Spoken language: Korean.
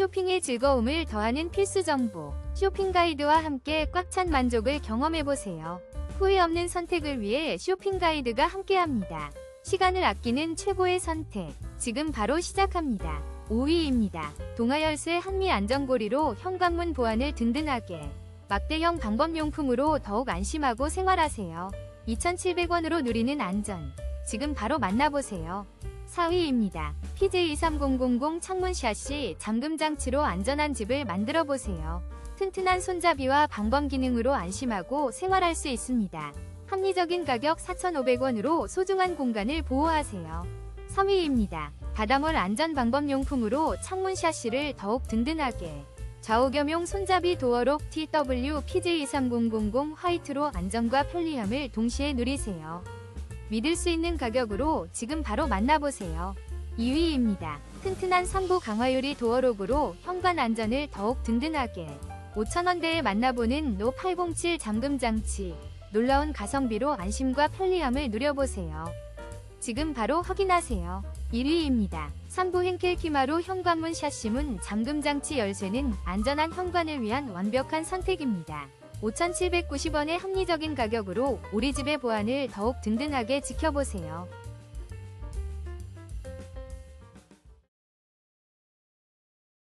쇼핑의 즐거움을 더하는 필수 정보. 쇼핑 가이드와 함께 꽉 찬 만족을 경험해보세요. 후회 없는 선택을 위해 쇼핑 가이드가 함께합니다. 시간을 아끼는 최고의 선택. 지금 바로 시작합니다. 5위입니다. 동아열쇠 한미 안전고리로 현관문 보안을 든든하게. 막대형 방범용품으로 더욱 안심하고 생활하세요. 2,700원으로 누리는 안전. 지금 바로 만나보세요. 4위입니다. PJ23000 창문 샤시 잠금 장치로 안전한 집을 만들어 보세요. 튼튼한 손잡이와 방범 기능으로 안심하고 생활할 수 있습니다. 합리적인 가격 4,500원으로 소중한 공간을 보호하세요. 3위입니다. 바다몰 안전 방범 용품으로 창문 샤시를 더욱 든든하게. 좌우 겸용 손잡이 도어록 TW PJ23000 화이트로 안전과 편리함을 동시에 누리세요. 믿을 수 있는 가격으로 지금 바로 만나보세요. 2위입니다. 튼튼한 상부 강화유리 도어록으로 현관 안전을 더욱 든든하게 5,000원대에 만나보는 노807 잠금 장치 놀라운 가성비로 안심과 편리함을 누려보세요. 지금 바로 확인하세요. 1위입니다. 3부 henkel 키마루 현관문 샤시문 잠금 장치 열쇠는 안전한 현관을 위한 완벽한 선택입니다. 5,790원의 합리적인 가격으로 우리 집의 보안을 더욱 든든하게 지켜보세요.